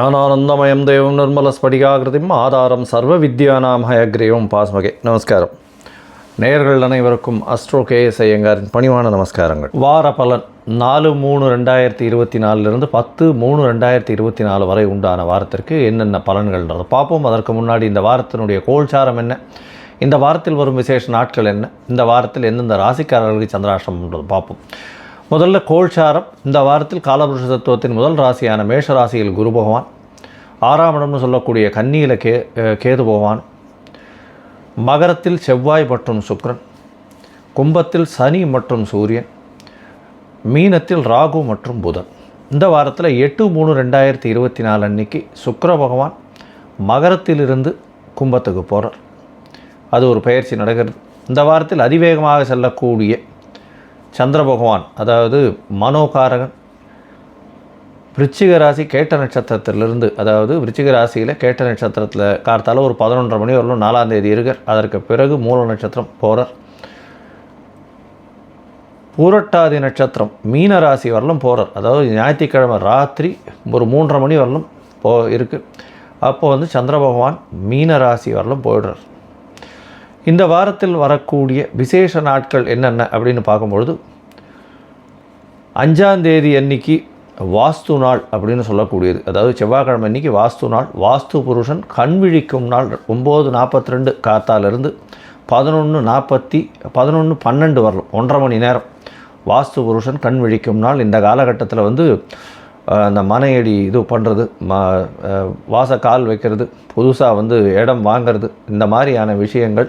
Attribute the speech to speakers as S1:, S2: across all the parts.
S1: ஞானானந்தமயம் தேவம் நிர்மல ஸ்படிகாகிருதிம் ஆதாரம் சர்வ வித்யானாம் ஹயக்ரீவம் பாஸ்மகே நமஸ்காரம். நேயர்கள் அனைவருக்கும் அஸ்ட்ரோ கேஎஸ் ஐயங்காரின் பணிவான நமஸ்காரங்கள். வார பலன் நாலு மூணு ரெண்டாயிரத்தி இருபத்தி நாலுலேருந்து பத்து மூணு ரெண்டாயிரத்தி இருபத்தி நாலு வரை உண்டான வாரத்திற்கு என்னென்ன பலன்கள்ன்றதை பார்ப்போம். அதற்கு முன்னாடி இந்த வாரத்தினுடைய கோல்சாரம் என்ன? இந்த வாரத்தில் வரும் விசேஷ நாட்கள் என்ன? இந்த வாரத்தில் எந்தெந்த ராசிக்காரர்களுக்கு சந்திராஷ்டிரம் பார்ப்போம். முதல்ல கோல்சாரம். இந்த வாரத்தில் காலபுருஷ தத்துவத்தின் முதல் ராசியான மேஷ ராசியில் குரு பகவான். ஆறாம் இடம்னு சொல்லக்கூடிய கன்னியில் கே கேது பகவான். மகரத்தில் செவ்வாய் மற்றும் சுக்ரன் கும்பத்தில் சனி மற்றும் சூரியன். மீனத்தில் ராகு மற்றும் புதன். இந்த வாரத்தில் எட்டு மூணு ரெண்டாயிரத்தி இருபத்தி நாலு அன்னைக்கு சுக்கர பகவான் மகரத்திலிருந்து கும்பத்துக்கு போகிறார் அது ஒரு பயிற்சி நடக்கிறது. இந்த வாரத்தில் அதிவேகமாக செல்லக்கூடிய சந்திர பகவான் அதாவது மனோகாரகன் விருச்சிக ராசி கேட்ட நட்சத்திரத்திலிருந்து அதாவது விருச்சிக ராசியில் கேட்ட நட்சத்திரத்தில் கார்த்தால ஒரு பதினொன்றரை மணி வரலும் நாலாம் தேதி இருக்கார் அதற்கு பிறகு மூல நட்சத்திரம் போகிறார் பூரட்டாதி நட்சத்திரம் மீன ராசி வரலும் போகிறார் அதாவது ஞாயிற்றுக்கிழமை ராத்திரி ஒரு மூன்றரை மணி வரலும் போ இருக்குது அப்போது வந்து சந்திர பகவான் மீன ராசி வரலும் போயிடுறார். இந்த வாரத்தில் வரக்கூடிய விசேஷ நாட்கள் என்னென்ன அப்படின்னு பார்க்கும்பொழுது அஞ்சாந்தேதி அன்னைக்கு வாஸ்து நாள் அப்படின்னு சொல்லக்கூடியது. அதாவது செவ்வாய்க்கிழமை அன்னைக்கு வாஸ்து நாள். வாஸ்து புருஷன் கண் விழிக்கும் நாள். ஒம்பது நாற்பத்தி ரெண்டு காத்தாலிருந்து பதினொன்று நாற்பத்தி பதினொன்று பன்னெண்டு வரலாம் ஒன்றரை மணி நேரம் வாஸ்து புருஷன் கண் விழிக்கும் நாள். இந்த காலகட்டத்தில் வந்து அந்த மனையடி இது பண்ணுறது ம வாச கால் வைக்கிறது புதுசாக வந்து இடம் வாங்கிறது இந்த மாதிரியான விஷயங்கள்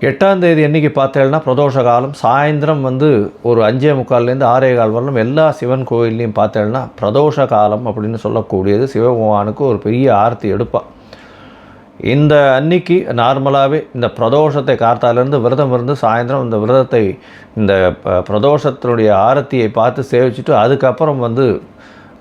S1: எட்டாம் தேதி என்னைக்கு பார்த்தேன்னா பிரதோஷ காலம். சாயந்தரம் வந்து ஒரு அஞ்சே முக்கால்லேருந்து ஆறே கால் வரலும் எல்லா சிவன் கோயில்லையும் பார்த்தேன்னா பிரதோஷ காலம் அப்படின்னு சொல்லக்கூடியது. சிவபகவானுக்கு ஒரு பெரிய ஆர்த்தி எடுப்பாள் இந்த அன்னைக்கு நார்மலாகவே இந்த பிரதோஷத்தை காத்தாலேருந்து விரதம் இருந்து சாயந்தரம் இந்த விரதத்தை இந்த ப- பிரதோஷத்தினுடைய ஆரத்தியை பார்த்து சேவிச்சுட்டு அதுக்கப்புறம் வந்து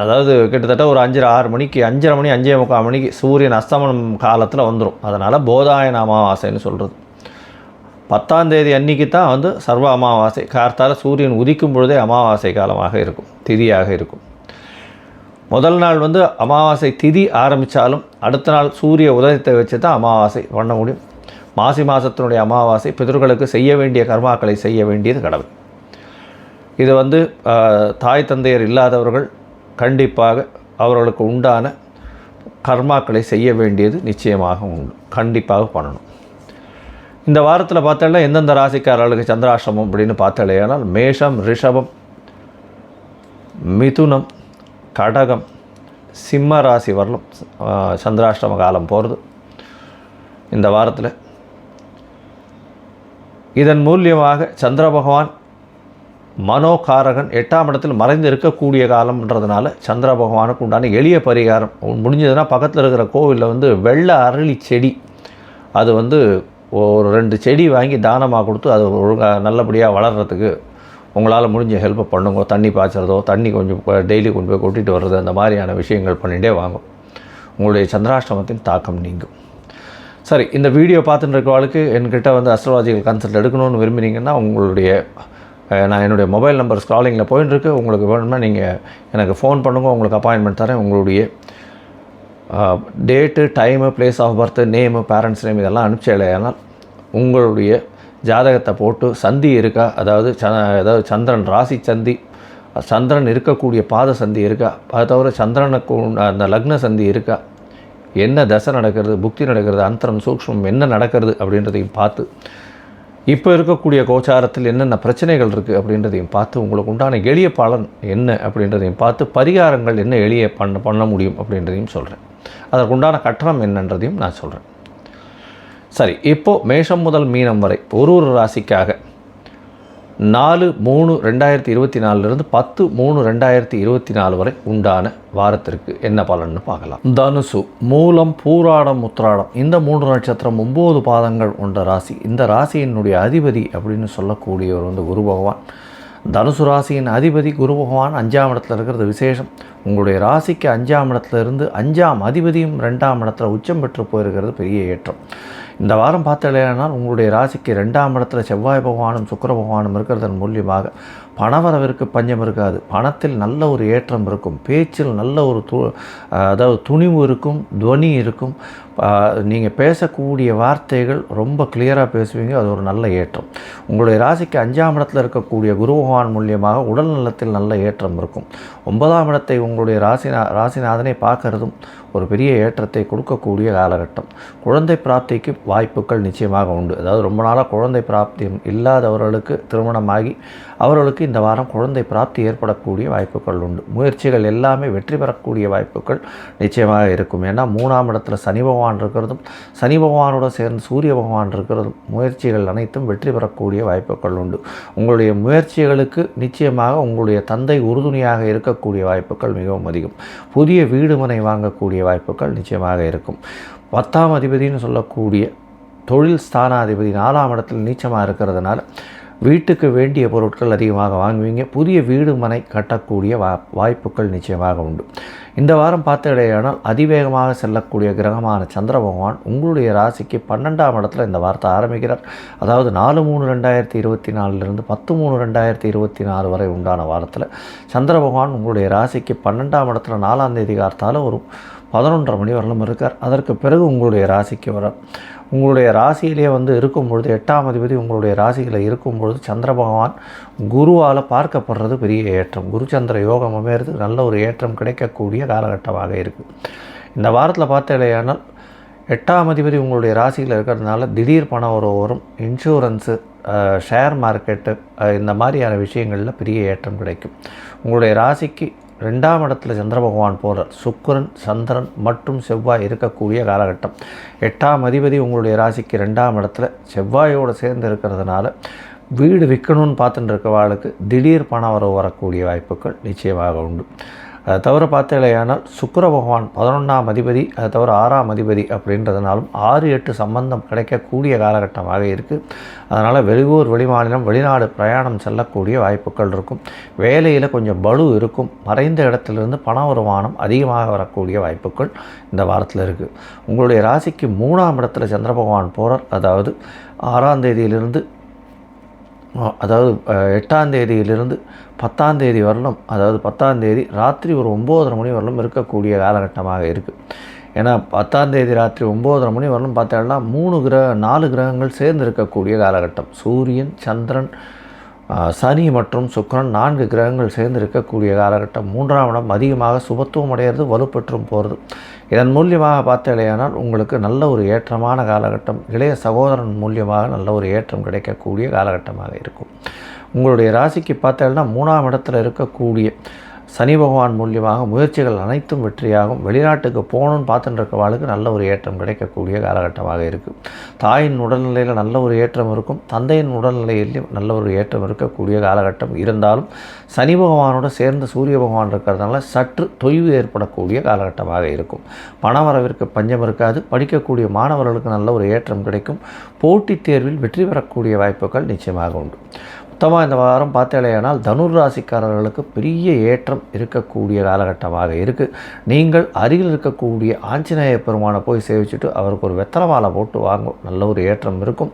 S1: அதாவது கிட்டத்தட்ட ஒரு அஞ்சரை ஆறு மணிக்கு அஞ்சரை மணி அஞ்சே முக்கால் மணிக்கு சூரியன் அஸ்தமனம் காலத்தில் வந்துடும் அதனால் போதாயன அமாவாசைன்னு சொல்கிறது பத்தாம் தேதி அன்னைக்கு தான் வந்து சர்வ அமாவாசை. கார்த்தால சூரியன் உதிக்கும் பொழுதே அமாவாசை காலமாக இருக்கும். திதியாக இருக்கும். முதல் நாள் வந்து அமாவாசை திதி ஆரம்பித்தாலும் அடுத்த நாள் சூரிய உதயத்தை வச்சு தான் அமாவாசை பண்ண முடியும். மாசி மாதத்தினுடைய அமாவாசை பிதர்களுக்கு செய்ய வேண்டிய கர்மாக்களை செய்ய வேண்டியது கடவுள். இது வந்து தாய் தந்தையர் இல்லாதவர்கள் கண்டிப்பாக அவர்களுக்கு உண்டான கர்மாக்களை செய்ய வேண்டியது நிச்சயமாக உண்டு. கண்டிப்பாக பண்ணணும். இந்த வாரத்தில் பார்த்தாலே எந்தெந்த ராசிக்காரர்களுக்கு சந்திராஷ்டமம் அப்படின்னு பார்த்தாலே ஆனால் மேஷம் ரிஷபம் மிதுனம் கடகம் சிம்ம ராசி வரலும் சந்திராஷ்டம காலம் போகிறது இந்த வாரத்தில். இதன் மூலியமாக சந்திர பகவான் மனோகாரகன் எட்டாம் இடத்தில் மறைந்து இருக்கக்கூடிய காலம்ன்றதுனால சந்திர பகவானுக்கு உண்டான எளிய பரிகாரம். முடிஞ்சதுன்னா பக்கத்தில் இருக்கிற கோவிலில் வந்து வெள்ளை அரளி செடி. அது வந்து ஒரு ரெண்டு செடி வாங்கி தானமாக கொடுத்து அது ஒழுங்காக நல்லபடியாக வளர்கிறதுக்கு உங்களால் முடிஞ்ச ஹெல்ப்பை பண்ணுங்க. தண்ணி பாய்ச்சறதோ தண்ணி கொஞ்சம் டெய்லி கொண்டு போய் கொட்டிட்டு வர்றது அந்த மாதிரியான விஷயங்கள் பண்ணிகிட்டே வாங்கும் உங்களுடைய சந்திராஷ்டமத்தின் தாக்கம் நீங்கும். சரி இந்த வீடியோ பார்த்துட்டு இருக்கவாளுக்கு என்கிட்ட வந்து அஸ்ட்ராலஜிக்கல் கன்சல்ட் எடுக்கணும்னு விரும்புனீங்கன்னா உங்களுடைய நான் என்னுடைய மொபைல் நம்பர் ஸ்க்ராலிங்கில் போயின்னு இருக்கு உங்களுக்கு வேணும்னா நீங்கள் எனக்கு ஃபோன் பண்ணுங்கள் உங்களுக்கு அப்பாயின்மெண்ட் தரேன். உங்களுடைய date time place of birth name parents name இதெல்லாம் அனுப்பிச்சேனால் உங்களுடைய ஜாதகத்தை போட்டு சந்தி இருக்கா? அதாவது ச அதாவது சந்திரன் ராசி சந்தி சந்திரன் இருக்கக்கூடிய பாத சந்தி இருக்கா? அதை தவிர சந்திரனுக்கு அந்த லக்ன சந்தி இருக்கா? என்ன தசை நடக்கிறது புக்தி நடக்கிறது அந்தரம் சூக்ஷ்மம் என்ன நடக்கிறது அப்படின்றதையும் பார்த்து இப்போ இருக்கக்கூடிய கோச்சாரத்தில் என்னென்ன பிரச்சனைகள் இருக்குது அப்படின்றதையும் பார்த்து உங்களுக்கு உண்டான எளிய பலன் என்ன அப்படின்றதையும் பார்த்து பரிகாரங்கள் என்ன எளிய பண்ண பண்ண முடியும் அப்படின்றதையும் சொல்கிறேன் அதற்குண்டான கட்டணம் என்னன்றதையும் நான் சொல்கிறேன் சரி இப்போது மேஷம் முதல் மீனம் வரை ஒரு ஒரு ராசிக்காக நாலு மூணு ரெண்டாயிரத்தி இருபத்தி நாலுலேருந்து பத்து மூணு ரெண்டாயிரத்தி இருபத்தி நாலு வரை உண்டான வாரத்திற்கு என்ன பலன்னு பார்க்கலாம். தனுசு மூலம் பூராடம் உத்ராடம் இந்த மூன்று நட்சத்திரம் ஒம்பது பாதங்கள் உண்ட ராசி. இந்த ராசியினுடைய அதிபதி அப்படின்னு சொல்லக்கூடியவர் வந்து குரு பகவான். தனுசு ராசியின் அதிபதி குரு பகவான் அஞ்சாம் இடத்துல இருக்கிறது விசேஷம். உங்களுடைய ராசிக்கு அஞ்சாம் இடத்துல இருந்து அஞ்சாம் அதிபதியும் ரெண்டாம் இடத்துல உச்சம் பெற்று போயிருக்கிறது பெரிய ஏற்றம். இந்த வாரம் பார்த்தாலேனால் உங்களுடைய ராசிக்கு ரெண்டாம் இடத்துல செவ்வாய் பகவானும் சுக்கிர பகவானும் இருக்கிறதன் மூலியமாக பணவரவிற்கு பஞ்சம் இருக்காது. பணத்தில் நல்ல ஒரு ஏற்றம் இருக்கும். பேச்சில் நல்ல ஒரு து அதாவது துணிவு இருக்கும் துவனி இருக்கும். நீங்கள் பேசக்கூடிய வார்த்தைகள் ரொம்ப கிளியராக பேசுவீங்க. அது ஒரு நல்ல ஏற்றம். உங்களுடைய ராசிக்கு அஞ்சாம் இடத்துல இருக்கக்கூடிய குரு பகவான் மூலியமாக உடல் நலத்தில் நல்ல ஏற்றம் இருக்கும். ஒன்பதாம் இடத்தை உங்களுடைய ராசிநா ராசிநாதனை பார்க்கறதும் ஒரு பெரிய ஏற்றத்தை கொடுக்கக்கூடிய காலகட்டம். குழந்தை பிராப்திக்கு வாய்ப்புகள் நிச்சயமாக உண்டு. அதாவது ரொம்ப நாளாக குழந்தை பிராப்தியம் இல்லாதவர்களுக்கு திருமணமாகி அவர்களுக்கு இந்த வாரம் குழந்தை பிராப்தி ஏற்படக்கூடிய வாய்ப்புகள் உண்டு. முயற்சிகள் எல்லாமே வெற்றி பெறக்கூடிய வாய்ப்புகள் நிச்சயமாக இருக்கும். ஏன்னா மூணாம் இடத்துல சனி பகவான் இருக்கிறதும் சனி பகவானோட சேர்ந்து சூரிய பகவான் இருக்கிறதும் முயற்சிகள் அனைத்தும் வெற்றி பெறக்கூடிய வாய்ப்புகள் உண்டு. உங்களுடைய முயற்சிகளுக்கு நிச்சயமாக உங்களுடைய தந்தை உறுதுணையாக இருக்கக்கூடிய வாய்ப்புகள் மிகவும் அதிகம். புதிய வீடு மனை வாங்கக்கூடிய வாய்ப்புகள் நிச்சயமாக இருக்கும். பத்தாம் அதிபதினு சொல்லக்கூடிய தொழில் ஸ்தானாதிபதி நாலாம் இடத்தில் நீச்சமாக இருக்கிறதுனால வீட்டுக்கு வேண்டிய பொருட்கள் அதிகமாக வாங்குவீங்க. புதிய வீடு மனை கட்டக்கூடிய வா வாய்ப்புகள் நிச்சயமாக உண்டு. இந்த வாரம் பார்த்தடையானால் அதிவேகமாக செல்லக்கூடிய கிரகமான சந்திர பகவான் உங்களுடைய ராசிக்கு பன்னெண்டாம் இடத்துல இந்த வார்த்தை ஆரம்பிக்கிறார். அதாவது நாலு மூணு ரெண்டாயிரத்தி இருபத்தி நாலுலேருந்து பத்து மூணு ரெண்டாயிரத்தி இருபத்தி நாலு வரை உண்டான வாரத்தில் சந்திர பகவான் உங்களுடைய ராசிக்கு பன்னெண்டாம் இடத்துல நாலாம் தேதி கார்த்தால ஒரு பதினொன்றரை மணி வரலும் இருக்கார். அதற்கு பிறகு உங்களுடைய ராசிக்கு வர உங்களுடைய ராசியிலே வந்து இருக்கும் பொழுது எட்டாம் அதிபதி உங்களுடைய ராசியில் இருக்கும் பொழுது சந்திர பகவான் குருவால் பார்க்கப்படுறது பெரிய ஏற்றம். குரு சந்திர யோகம் அமையிறது நல்ல ஒரு ஏற்றம் கிடைக்கக்கூடிய காலகட்டமாக இருக்குது இந்த வாரத்தில் பார்த்தேலையானால் எட்டாம் அதிபதி உங்களுடைய ராசியில் இருக்கிறதுனால திடீர் பணம் ஒரு வரும் இன்சூரன்ஸு ஷேர் மார்க்கெட்டு இந்த மாதிரியான விஷயங்களில் பெரிய ஏற்றம் கிடைக்கும். உங்களுடைய ராசிக்கு ரெண்டாம் இடத்துல சந்திர பகவான் போகிறார் சுக்கரன் சந்திரன் மற்றும் செவ்வாய் இருக்கக்கூடிய காலகட்டம். எட்டாம் அதிபதி உங்களுடைய ராசிக்கு ரெண்டாம் இடத்துல செவ்வாயோடு சேர்ந்து இருக்கிறதுனால வீடு விற்கணும்னு பார்த்துட்டு இருக்கவாளுக்கு திடீர் பணம் வரவு வரக்கூடிய வாய்ப்புகள் நிச்சயமாக உண்டு. அதை தவிர பார்த்தீங்களேயானால் சுக்கர பகவான் பதினொன்றாம் அதிபதி அதை தவிர ஆறாம் அதிபதி அப்படின்றதுனாலும் ஆறு எட்டு சம்பந்தம் கிடைக்கக்கூடிய காலகட்டமாக இருக்குது அதனால் வெளியூர் வெளிமாநிலம் வெளிநாடு பிரயாணம் செல்லக்கூடிய வாய்ப்புகள் இருக்கும். வேலையில் கொஞ்சம் பலு இருக்கும். மறைந்த இடத்துலேருந்து பண வருமானம் அதிகமாக வரக்கூடிய வாய்ப்புகள் இந்த வாரத்தில் இருக்குது உங்களுடைய ராசிக்கு மூணாம் இடத்துல சந்திர பகவான் போகிறார் அதாவது ஆறாம் தேதியிலிருந்து அதாவது எட்டாம் தேதியிலிருந்து பத்தாம் தேதி வரலும் அதாவது பத்தாம் தேதி ராத்திரி ஒரு ஒம்போதரை மணி வரலும் இருக்கக்கூடிய காலகட்டமாக இருக்குது ஏன்னா பத்தாம் தேதி ராத்திரி ஒம்போதரை மணி வரலும் பார்த்தோம்னா மூணு கிரக நாலு கிரகங்கள் சேர்ந்து இருக்கக்கூடிய காலகட்டம். சூரியன் சந்திரன் சனி மற்றும் சுக்கரன் நான்கு கிரகங்கள் சேர்ந்து இருக்கக்கூடிய காலகட்டம் மூன்றாம் இடம் அதிகமாக சுபத்துவம் அடையிறது வலுப்பெற்றும் போகிறது இதன் மூலியமாக பார்த்தீங்களேயானால் உங்களுக்கு நல்ல ஒரு ஏற்றமான காலகட்டம் இளைய சகோதரன் மூலியமாக நல்ல ஒரு ஏற்றம் கிடைக்கக்கூடிய காலகட்டமாக இருக்கும். உங்களுடைய ராசிக்கு பார்த்தீங்கன்னா மூணாம் இடத்துல இருக்கக்கூடிய சனி பகவான் மூலியமாக முயற்சிகள் அனைத்தும் வெற்றியாகும். வெளிநாட்டுக்கு போகணும்னு பார்த்துட்டு இருக்கவாளுக்கு நல்ல ஒரு ஏற்றம் கிடைக்கக்கூடிய காலகட்டமாக இருக்குது தாயின் உடல்நிலையில் நல்ல ஒரு ஏற்றம் இருக்கும். தந்தையின் உடல்நிலையிலும் நல்ல ஒரு ஏற்றம் இருக்கக்கூடிய காலகட்டம் இருந்தாலும் சனி பகவானோட சேர்ந்து சூரிய பகவான் இருக்கிறதுனால சற்று தொய்வு ஏற்படக்கூடிய காலகட்டமாக இருக்கும். பணவரவிற்கு பஞ்சம் இருக்காது. படிக்கக்கூடிய மாணவர்களுக்கு நல்ல ஒரு ஏற்றம் கிடைக்கும். போட்டித் தேர்வில் வெற்றி பெறக்கூடிய வாய்ப்புகள் நிச்சயமாக உண்டு. மொத்தமாக இந்த வாரம் பார்த்தேலையானால் தனுர் ராசிக்காரர்களுக்கு பெரிய ஏற்றம் இருக்கக்கூடிய காலகட்டமாக இருக்குது நீங்கள் அருகில் இருக்கக்கூடிய ஆஞ்சநேய பெருமானை போய் சேவிச்சுட்டு அவருக்கு ஒரு வெத்தலை மாலை போட்டு வாங்கும் நல்ல ஒரு ஏற்றம் இருக்கும்.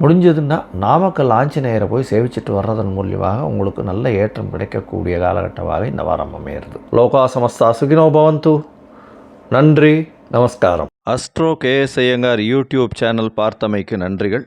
S1: முடிஞ்சதுன்னா நாமக்கல் ஆஞ்சநேயரை போய் சேவிச்சுட்டு வர்றதன் மூலியமாக உங்களுக்கு நல்ல ஏற்றம் கிடைக்கக்கூடிய காலகட்டமாக இந்த வாரம் அமையிறது. லோகா சமஸ்தா சுகினோ பவந்து. நன்றி நமஸ்காரம். Astro KS Iyengar YouTube channel பார்த்தமைக்கு நன்றிகள்.